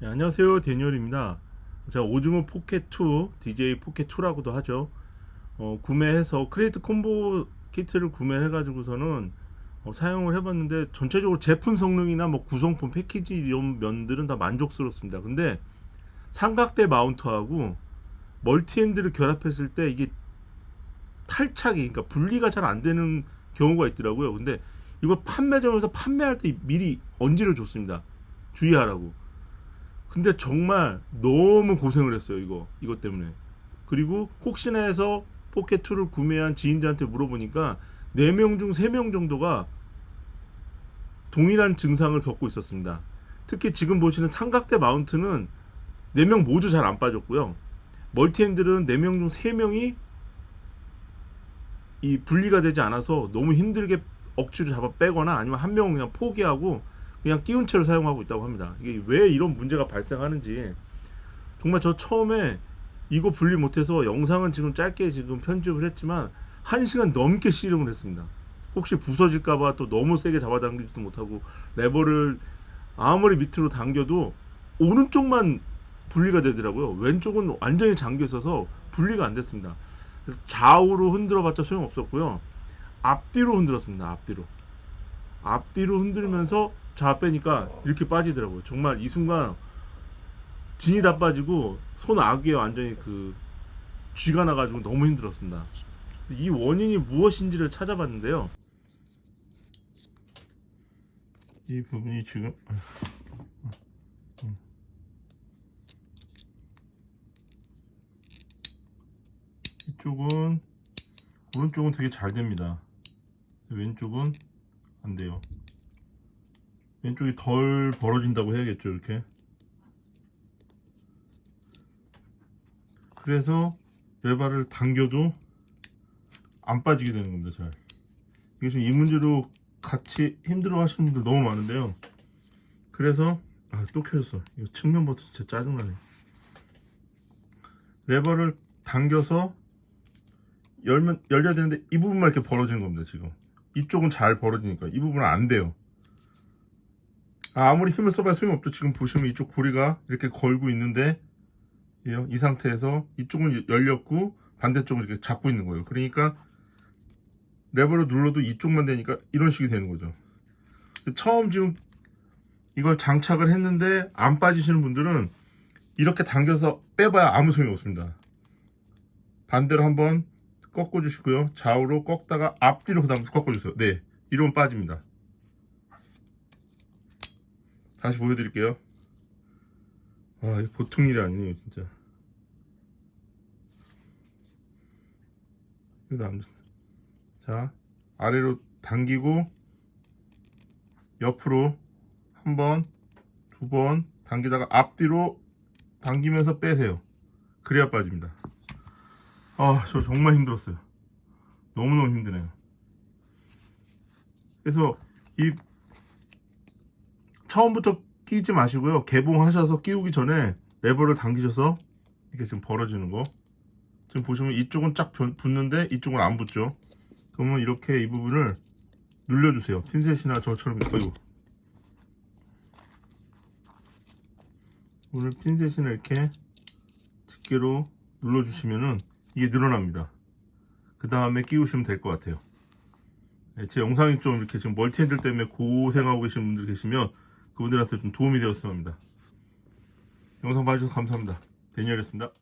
네, 안녕하세요. 데니얼입니다. 제가 오즈모 포켓2 DJ 포켓2라고도 하죠. 어, 구매해서 크리에이트 콤보 키트를 구매해 가지고서는 어, 사용을 해봤는데 전체적으로 제품 성능이나 뭐 구성품 패키지 이런 면들은 다 만족스럽습니다. 근데 삼각대 마운트하고 멀티핸드를 결합했을 때 이게 탈착이 그러니까 분리가 잘 안 되는 경우가 있더라고요. 근데 이걸 판매점에서 판매할 때 미리 언지를 줬습니다. 주의하라고 근데 정말 너무 고생을 했어요 이거 이것 때문에. 그리고 혹시나 해서 포켓2를 구매한 지인들한테 물어보니까 4명 중 3명 정도가 동일한 증상을 겪고 있었습니다. 특히 지금 보시는 삼각대 마운트는 4명 모두 잘 안 빠졌고요. 멀티핸들은 4명 중 3명이 이 분리가 되지 않아서 너무 힘들게 억지로 잡아 빼거나 아니면 한 명은 그냥 포기하고 그냥 끼운 채로 사용하고 있다고 합니다. 이게 왜 이런 문제가 발생하는지 정말 저 처음에 이거 분리 못해서 영상은 지금 짧게 지금 편집을 했지만 한 시간 넘게 씨름을 했습니다. 혹시 부서질까봐 또 너무 세게 잡아당기지도 못하고 레버를 아무리 밑으로 당겨도 오른쪽만 분리가 되더라고요. 왼쪽은 완전히 잠겨 있어서 분리가 안 됐습니다. 그래서 좌우로 흔들어봤자 소용 없었고요. 앞뒤로 흔들었습니다. 앞뒤로. 앞뒤로 흔들면서 자 빼니까 이렇게 빠지더라고요. 정말 이 순간 진이 다 빠지고 손 아귀에 완전히 그 쥐가 나가지고 너무 힘들었습니다. 이 원인이 무엇인지를 찾아봤는데요. 이 부분이 지금 이쪽은 오른쪽은 되게 잘 됩니다. 왼쪽은 안 돼요. 왼쪽이 덜 벌어진다고 해야겠죠, 이렇게. 그래서 레바를 당겨도 안 빠지게 되는 겁니다, 잘. 이게 지금 이 문제로 같이 힘들어 하시는 분들 너무 많은데요. 그래서, 아, 또 켜졌어. 이거 측면 버튼 진짜 짜증나네. 레버를 당겨서 열면, 열려야 되는데 이 부분만 이렇게 벌어지는 겁니다, 지금. 이쪽은 잘 벌어지니까. 이 부분은 안 돼요. 아, 아무리 힘을 써봐야 소용없죠. 지금 보시면 이쪽 고리가 이렇게 걸고 있는데, 이요? 이 상태에서 이쪽은 열렸고, 반대쪽은 이렇게 잡고 있는 거예요. 그러니까, 레버를 눌러도 이쪽만 되니까 이런 식이 되는 거죠. 처음 지금 이걸 장착을 했는데 안 빠지시는 분들은 이렇게 당겨서 빼봐야 아무 소용이 없습니다. 반대로 한번 꺾어주시고요. 좌우로 꺾다가 앞뒤로 그 다음 꺾어주세요. 네, 이러면 빠집니다. 다시 보여드릴게요. 아, 이거 보통 일이 아니네요, 진짜. 이거 안 돼. 자, 아래로 당기고 옆으로 한 번, 두 번 당기다가 앞뒤로 당기면서 빼세요. 그래야 빠집니다. 아, 저 정말 힘들었어요. 너무너무 힘드네요. 그래서 이 처음부터 끼지 마시고요. 개봉하셔서 끼우기 전에 레버를 당기셔서 이렇게 지금 벌어지는 거. 지금 보시면 이쪽은 쫙 변- 붙는데 이쪽은 안 붙죠. 그러면 이렇게 이 부분을 눌려주세요. 핀셋이나 저처럼 어이구. 오늘 핀셋이나 이렇게 집게로 눌러주시면은 이게 늘어납니다. 그 다음에 끼우시면 될 것 같아요. 네, 제 영상이 좀 이렇게 지금 멀티핸들 때문에 고생하고 계신 분들 계시면 그분들한테 좀 도움이 되었으면 합니다. 영상 봐주셔서 감사합니다. 데니얼이었습니다.